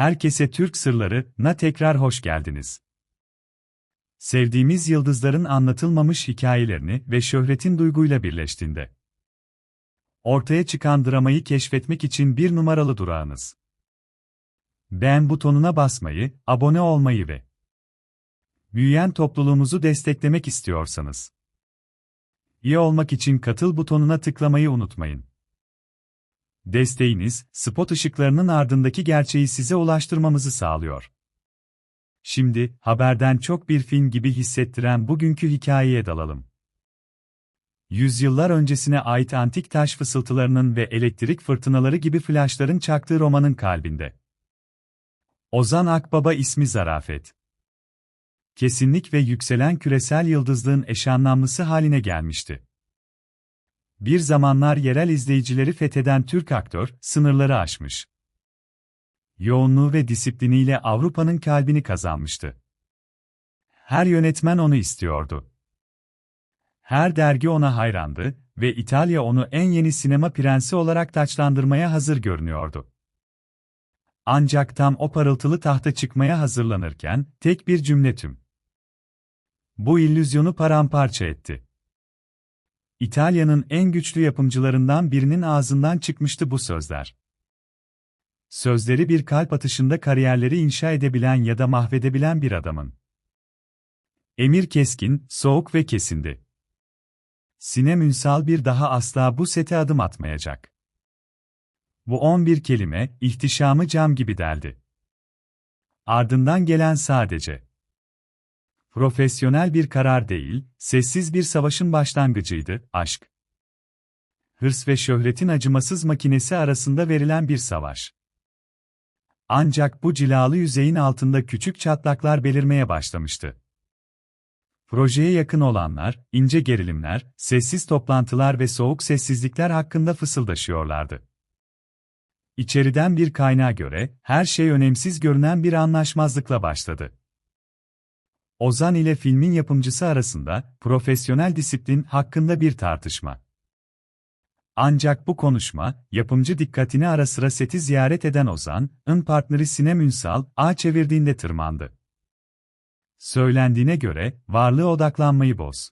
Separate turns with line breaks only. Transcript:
Herkese Türk Sırları*na tekrar hoş geldiniz. Sevdiğimiz yıldızların anlatılmamış hikayelerini ve şöhretin duyguyla birleştiğinde ortaya çıkan dramayı keşfetmek için bir numaralı durağınız. Beğen butonuna basmayı, abone olmayı ve büyüyen topluluğumuzu desteklemek istiyorsanız İyi olmak için katıl butonuna tıklamayı unutmayın. Desteğiniz, spot ışıklarının ardındaki gerçeği size ulaştırmamızı sağlıyor. Şimdi, haberden çok bir film gibi hissettiren bugünkü hikayeye dalalım. Yüzyıllar öncesine ait antik taş fısıltılarının ve elektrik fırtınaları gibi flaşların çaktığı romanın kalbinde. Ozan Akbaba ismi zarafet. Kesinlik ve yükselen küresel yıldızlığın eşanlamlısı haline gelmişti. Bir zamanlar yerel izleyicileri fetheden Türk aktör, sınırları aşmış. Yoğunluğu ve disipliniyle Avrupa'nın kalbini kazanmıştı. Her yönetmen onu istiyordu. Her dergi ona hayrandı ve İtalya onu en yeni sinema prensi olarak taçlandırmaya hazır görünüyordu. Ancak tam o parıltılı tahta çıkmaya hazırlanırken, tek bir cümle tüm. Bu illüzyonu paramparça etti. İtalya'nın en güçlü yapımcılarından birinin ağzından çıkmıştı bu sözler. Sözleri bir kalp atışında kariyerleri inşa edebilen ya da mahvedebilen bir adamın. Emir keskin, soğuk ve kesindi. Sinem Ünsal bir daha asla bu sete adım atmayacak. Bu 11 kelime, ihtişamı cam gibi deldi. Ardından gelen sadece Profesyonel bir karar değil, sessiz bir savaşın başlangıcıydı, aşk. Hırs ve şöhretin acımasız makinesi arasında verilen bir savaş. Ancak bu cilalı yüzeyin altında küçük çatlaklar belirmeye başlamıştı. Projeye yakın olanlar, ince gerilimler, sessiz toplantılar ve soğuk sessizlikler hakkında fısıldaşıyorlardı. İçeriden bir kaynağa göre, her şey önemsiz görünen bir anlaşmazlıkla başladı. Ozan ile filmin yapımcısı arasında profesyonel disiplin hakkında bir tartışma. Ancak bu konuşma, yapımcı dikkatini ara sıra seti ziyaret eden Ozan'ın partneri Sinem Ünsal, ağ çevirdiğinde tırmandı. Söylendiğine göre, varlığı odaklanmayı boz.